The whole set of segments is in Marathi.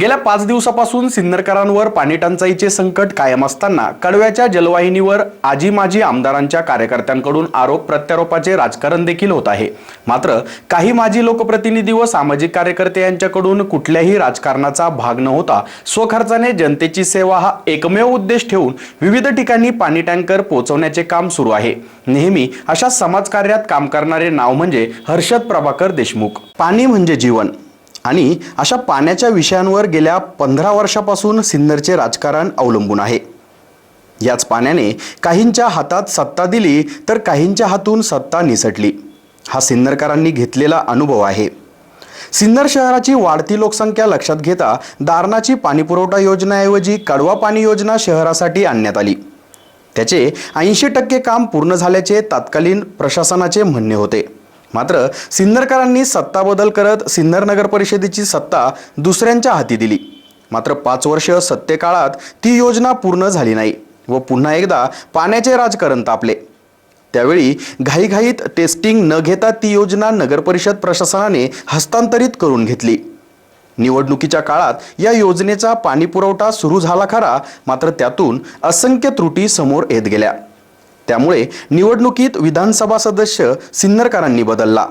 गेल्या पाच दिवसापासून सिन्नरकरांवर पाणी टंचाईचे संकट कायम असताना कडव्याच्या जलवाहिनीवर आजी माजी आमदारांच्या कार्यकर्त्यांकडून आरोप प्रत्यारोपाचे राजकारण देखील होत आहे. मात्र काही माजी लोकप्रतिनिधी व सामाजिक कार्यकर्ते यांच्याकडून कुठल्याही राजकारणाचा भाग न होता स्वखर्चाने जनतेची सेवा हा एकमेव उद्देश ठेवून विविध ठिकाणी पाणी टँकर पोहोचवण्याचे काम सुरू आहे. नेहमी अशा समाजकार्यात काम करणारे नाव म्हणजे हर्षद प्रभाकर देशमुख. पाणी म्हणजे जीवन. आणि अशा पाण्याच्या विषयांवर गेल्या पंधरा वर्षापासून सिन्नरचे राजकारण अवलंबून आहे. याच पाण्याने काहींच्या हातात सत्ता दिली तर काहींच्या हातून सत्ता निसटली. हा सिन्नरकरांनी घेतलेला अनुभव आहे. सिन्नर शहराची वाढती लोकसंख्या लक्षात घेता दारणाची पाणीपुरवठा योजनाऐवजी कडवा पाणी योजना शहरासाठी आणण्यात आली. त्याचे ऐंशी टक्के काम पूर्ण झाल्याचे तत्कालीन प्रशासनाचे म्हणणे होते. मात्र सिन्नरकरांनी सत्ता बदल करत सिन्नर नगर परिषदेची सत्ता दुसऱ्यांच्या हाती दिली. मात्र पाच वर्ष सत्तेकाळात ती योजना पूर्ण झाली नाही व पुन्हा एकदा पाण्याचे राजकारण तापले. त्यावेळी घाईघाईत टेस्टिंग न घेता ती योजना नगरपरिषद प्रशासनाने हस्तांतरित करून घेतली. निवडणुकीच्या काळात या योजनेचा पाणीपुरवठा सुरू झाला खरा मात्र त्यातून असंख्य त्रुटी समोर येत गेल्या. त्यामुळे निवडणुकीत विधानसभा सदस्य सिन्नरकरांनी बदलला.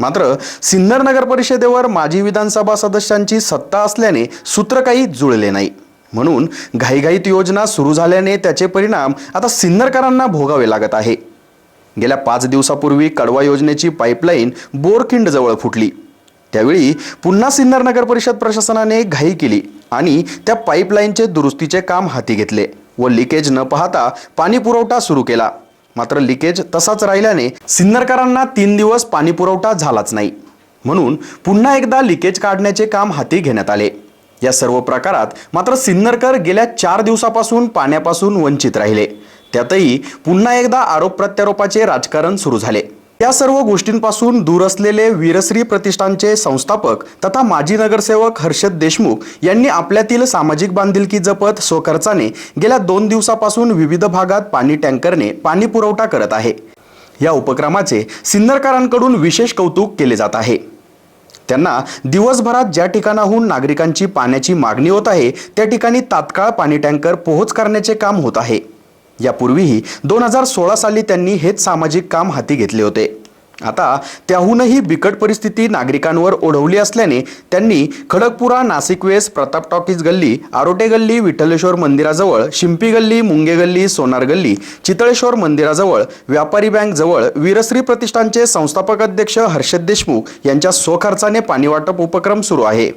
मात्र सिन्नर नगर परिषदेवर माजी विधानसभा सदस्यांची सत्ता असल्याने सूत्र काही जुळले नाही. म्हणून घाईघाईत योजना सुरू झाल्याने त्याचे परिणाम आता सिन्नरकरांना भोगावे लागत आहे. गेल्या पाच दिवसापूर्वी कडवा योजनेची पाईपलाईन बोरखिंडजवळ फुटली. त्यावेळी पुन्हा सिन्नर नगर परिषद प्रशासनाने घाई केली आणि त्या पाईपलाईनचे दुरुस्तीचे काम हाती घेतले. व लिकेज न पाहता पाणी पुरवठा सुरू केला. मात्र लिकेज तसाच राहिल्याने सिन्नरकरांना तीन दिवस पाणी पुरवठा झालाच नाही. म्हणून पुन्हा एकदा लिकेज काढण्याचे काम हाती घेण्यात आले. या सर्व प्रकारात मात्र सिन्नरकर गेल्या चार दिवसापासून पाण्यापासून वंचित राहिले. त्यातही पुन्हा एकदा आरोप प्रत्यारोपाचे राजकारण सुरू झाले. या सर्व गोष्टींपासून दूर असलेले वीरश्री प्रतिष्ठानचे संस्थापक तथा माजी नगरसेवक हर्षद देशमुख यांनी आपल्यातील सामाजिक बांधिलकी जपत स्वखर्चाने गेल्या दोन दिवसापासून विविध भागात पाणी टँकरने पाणी पुरवठा करत आहे. या उपक्रमाचे सिन्नरकरांकडून विशेष कौतुक केले जात आहे. त्यांना दिवसभरात ज्या ठिकाणाहून नागरिकांची पाण्याची मागणी होत आहे त्या ठिकाणी तात्काळ पाणी टँकर पोहोच करण्याचे काम होत आहे. यापूर्वीही दोन हजार सोळा साली त्यांनी हेच सामाजिक काम हाती घेतले होते. आता त्याहूनही बिकट परिस्थिती नागरिकांवर ओढवली असल्याने त्यांनी खडकपुरा नाशिक वेस प्रताप टॉकीज गल्ली आरोटे गल्ली विठ्ठलेश्वर मंदिराजवळ शिंपी गल्ली मुंगे गल्ली सोनार गल्ली चितळेश्वर मंदिराजवळ व्यापारी बँक जवळ वीरश्री प्रतिष्ठानचे संस्थापक अध्यक्ष हर्षद देशमुख यांच्या स्वखर्चाने पाणीवाटप उपक्रम सुरू आहे.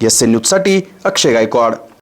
एस एन न्यूजसाठी अक्षय गायकवाड.